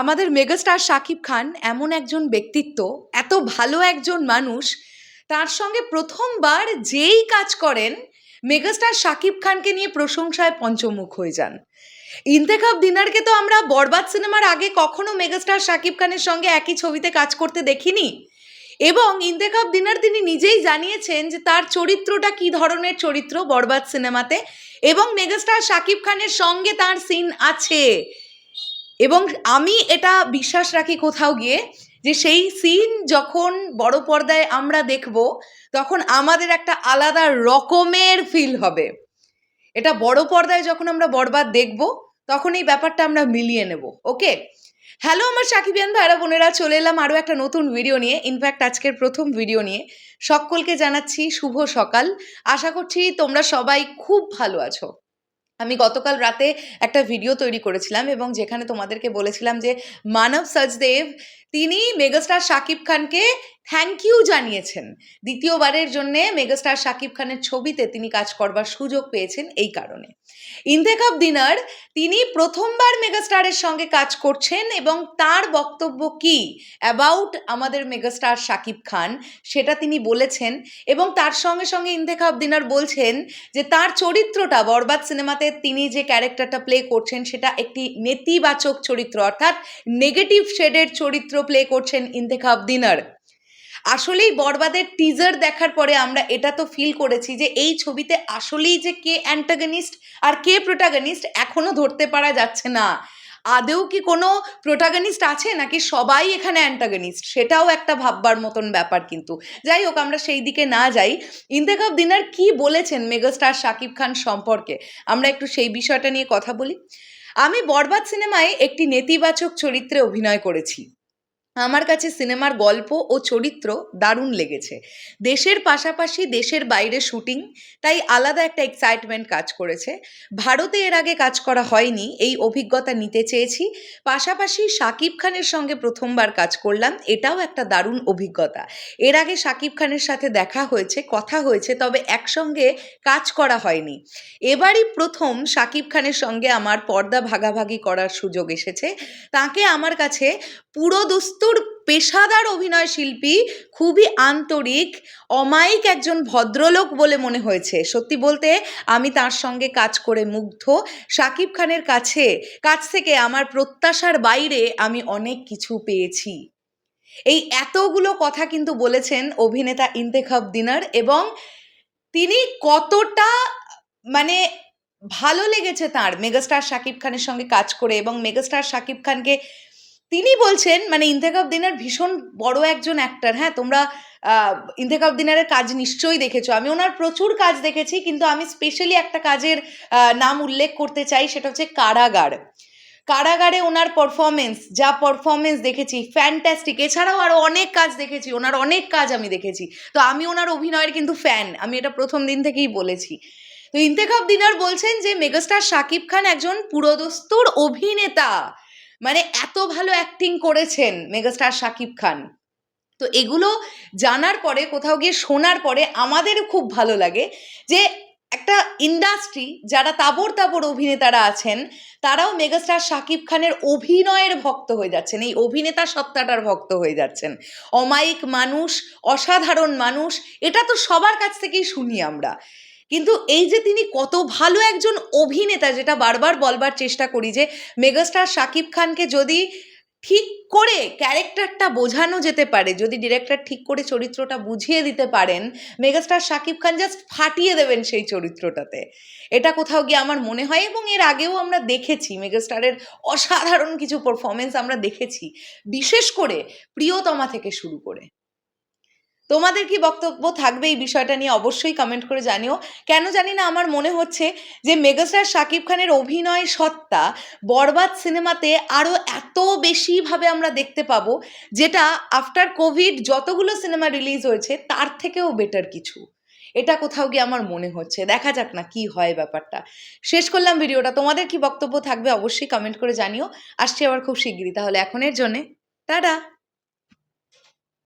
আমাদের মেগাস্টার শাকিব খান এমন একজন ব্যক্তিত্ব, এত ভালো একজন মানুষ, তার সঙ্গে প্রথমবার যেই কাজ করেন, মেগাস্টার শাকিব খানকে নিয়ে প্রশংসায় পঞ্চমুখ হয়ে যান। ইন্তেখাব দিনারকে তো আমরা বরবাদ সিনেমার আগে কখনো মেগাস্টার শাকিব খানের সঙ্গে একই ছবিতে কাজ করতে দেখিনি। এবং ইন্তেখাব দিনার তিনি নিজেই জানিয়েছেন যে তার চরিত্রটা কি ধরনের চরিত্র বরবাদ সিনেমাতে এবং মেগাস্টার শাকিব খানের সঙ্গে তার সিন আছে। এবং আমি এটা বিশ্বাস রাখি কোথাও গিয়ে যে সেই সিন যখন বড় পর্দায় আমরা দেখব, তখন আমাদের একটা আলাদা রকমের ফিল হবে। এটা বড় পর্দায় যখন আমরা বরবাদ দেখব, তখন এই ব্যাপারটা আমরা মিলিয়ে নেব ওকে হ্যালো আমার সাকিবিয়ান ভাইরা বোনেরা, চলে এলাম আরও একটা নতুন ভিডিও নিয়ে। ইনফ্যাক্ট আজকের প্রথম ভিডিও নিয়ে। সকলকে জানাচ্ছি শুভ সকাল। আশা করছি তোমরা সবাই খুব ভালো আছো। আমি গতকাল রাতে একটা ভিডিও তৈরি করেছিলাম এবং যেখানে তোমাদেরকে বলেছিলাম যে মানব সচদেব তিনি মেগাস্টার শাকিব খানকে থ্যাংক ইউ জানিয়েছেন। দ্বিতীয়বারের জন্যে মেগাস্টার শাকিব খানের ছবিতে তিনি কাজ করবার সুযোগ পেয়েছেন এই কারণে। ইন্তেখাব দিনার তিনি প্রথমবার মেগাস্টারের সঙ্গে কাজ করছেন এবং তার বক্তব্য কি? অ্যাবাউট আমাদের মেগাস্টার শাকিব খান, সেটা তিনি বলেছেন এবং তার সঙ্গে সঙ্গে ইন্তেখাব দিনার বলছেন যে তার চরিত্রটা বরবাদ সিনেমাতে তিনি যে ক্যারেক্টারটা প্লে করছেন সেটা একটি নেতিবাচক চরিত্র, অর্থাৎ নেগেটিভ শেডের চরিত্র প্লে করছেন ইন্তেখাব দিনার আসলেই বরবাদের টিজার দেখার পরে আমরা এটা তো ফিল করেছি যে এই ছবিতে আসলেই যে কে অ্যান্টাগনিস্ট আর কে প্রোটাগনিস্ট এখনও ধরতে পারা যাচ্ছে না। আদেও কি কোনো প্রোটাগনিস্ট আছে নাকি সবাই এখানে অ্যান্টাগনিস্ট সেটাও একটা ভাববার মতন ব্যাপার কিন্তু। যাই হোক, আমরা সেই দিকে না যাই। ইন্তেখাব দিনার কি বলেছেন মেগাস্টার শাকিব খান সম্পর্কে? আমরা একটু সেই বিষয়টা নিয়ে কথা বলি। আমি বরবাদ সিনেমায় একটি নেতিবাচক চরিত্রে অভিনয় করেছি। আমার কাছে সিনেমার গল্প ও চরিত্র দারুণ লেগেছে। দেশের পাশাপাশি দেশের বাইরে শুটিং, তাই আলাদা একটা এক্সাইটমেন্ট কাজ করেছে। ভারতে এর আগে কাজ করা হয়নি, এই অভিজ্ঞতা নিতে চেয়েছি। পাশাপাশি শাকিব খানের সঙ্গে প্রথমবার কাজ করলাম, এটাও একটা দারুণ অভিজ্ঞতা। এর আগে শাকিব খানের সাথে দেখা হয়েছে, কথা হয়েছে, তবে একসঙ্গে কাজ করা হয়নি। এবারই প্রথম শাকিব খানের সঙ্গে আমার পর্দা ভাগাভাগি করার সুযোগ এসেছে। তাকে আমার কাছে পুরো দস্তুর পেশাদার অভিনয় শিল্পী, খুবই আন্তরিক, অমায়িক একজন ভদ্রলোক বলে মনে হয়েছে। সত্যি বলতে, আমি তার সঙ্গে কাজ করে মুগ্ধ। শাকিব খানের কাছে, কাছ থেকে আমার প্রত্যাশার বাইরে আমি অনেক কিছু পেয়েছি। এই এতগুলো কথা কিন্তু বলেছেন অভিনেতা ইন্তেখাব দিনার এবং তিনি কতটা মানে ভালো লেগেছে তার। মেগাস্টার শাকিব খানের সঙ্গে কাজ করে এবং মেগাস্টার শাকিব খানকে তিনি বলছেন মানে ইন্তেখাব দিনার ভীষণ বড় একজন অ্যাক্টার হ্যাঁ তোমরা আহ, ইন্তেখাব দিনারের কাজ নিশ্চয়ই দেখেছ। আমি ওনার প্রচুর কাজ দেখেছি কিন্তু আমি স্পেশালি একটা কাজের নাম উল্লেখ করতে চাই সেটা হচ্ছে কারাগার। কারাগারে ওনার পারফরমেন্স যা পারফরমেন্স দেখেছি ফ্যান্টাস্টিক এছাড়াও আরও অনেক কাজ দেখেছি ওনার অনেক কাজ আমি দেখেছি। তো আমি ওনার অভিনয়ের কিন্তু ফ্যান আমি এটা প্রথম দিন থেকেই বলেছি। তো ইন্তেখাব দিনার বলছেন যে মেগাস্টার শাকিব খান একজন পুরোদস্তুর অভিনেতা। মানে এত ভালো অ্যাক্টিং করেছেন মেগাস্টার শাকিব খান। তো এগুলো জানার পরে, কোথাও গিয়ে শোনার পরে আমাদের খুব ভালো লাগে যে একটা ইন্ডাস্ট্রি যারা তাবর তাবর অভিনেতারা আছেন, তারাও মেগাস্টার শাকিব খানের অভিনয়ের ভক্ত হয়ে যাচ্ছেন। এই অভিনেতা সত্তাটার ভক্ত হয়ে যাচ্ছেন। অমায়িক মানুষ, অসাধারণ মানুষ, এটা তো সবার কাছ থেকেই শুনি আমরা। কিন্তু এই যে তিনি কত ভালো একজন অভিনেতা যেটা বারবার বলবার চেষ্টা করি যে মেগাস্টার শাকিব খানকে যদি ঠিক করে ক্যারেক্টারটা বোঝানো যেতে পারে, যদি ডিরেক্টর ঠিক করে চরিত্রটা বুঝিয়ে দিতে পারেন, মেগাস্টার শাকিব খান জাস্ট ফাটিয়ে দেবেন সেই চরিত্রটাতে। এটা কোথাও গিয়ে আমার মনে হয় এবং এর আগেও আমরা দেখেছি, মেগাস্টারের অসাধারণ কিছু পারফরমেন্স আমরা দেখেছি, বিশেষ করে প্রিয়তমা থেকে শুরু করে। তোমাদের কি বক্তব্য থাকবে এই বিষয়টা নিয়ে অবশ্যই কমেন্ট করে জানিও। কেন জানি না আমার মনে হচ্ছে যে মেগাস্টার শাকিব খানের অভিনয় সত্তা বরবাদ সিনেমাতে আরও এত বেশিভাবে আমরা দেখতে পাবো, যেটা আফটার কোভিড যতগুলো সিনেমা রিলিজ হয়েছে, তার থেকেও বেটার কিছু। এটা কোথাও গিয়ে আমার মনে হচ্ছে। দেখা যাক না কি হয় ব্যাপারটা। শেষ করলাম ভিডিওটা। তোমাদের কি বক্তব্য থাকবে অবশ্যই কমেন্ট করে জানিও। আসছি আবার খুব শিগগিরই। তাহলে এখনের জন্যে, টাটা!